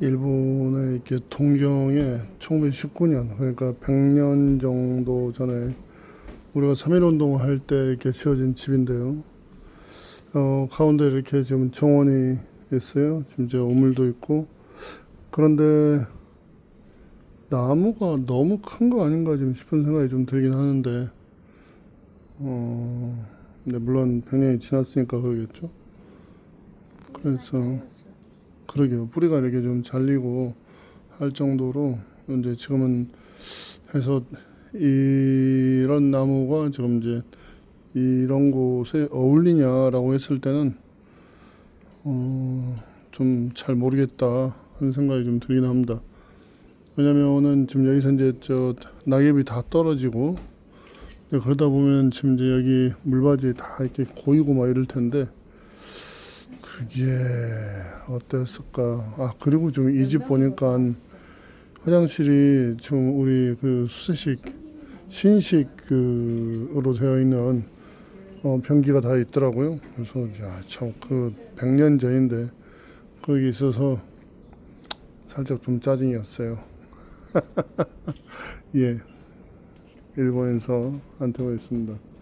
일본의 이렇게 동경에 1919년 그러니까 100년 정도 전에 우리가 3.1 운동을 할 때 이렇게 지어진 집인데요. 어, 가운데 이렇게 지금 정원이 있어요. 지금 이제 우물도 있고 그런데 나무가 너무 큰 거 아닌가 좀 싶은 생각이 좀 들긴 하는데 어, 근데 물론 100년이 지났으니까 그러겠죠. 그래서 그러게요. 뿌리가 이렇게 좀 잘리고 할 정도로 이제 지금은 해서 이런 나무가 지금 이제 이런 곳에 어울리냐라고 했을 때는 어, 좀 잘 모르겠다 하는 생각이 좀 들긴 합니다. 왜냐면은 지금 여기서 이제 저 낙엽이 다 떨어지고 네, 그러다 보면 지금 이제 여기 물바지 다 이렇게 고이고 막 이럴 텐데 그게 어땠을까? 아 그리고 지금 이집 보니까 화장실이 지금 우리 그 수세식 신식 그으로 되어 있는 어, 변기가 다 있더라고요. 그래서 야 참 그 100년 전인데 거기 있어서 살짝 좀 짜증이었어요. 예. 일본에서 안태고 있습니다.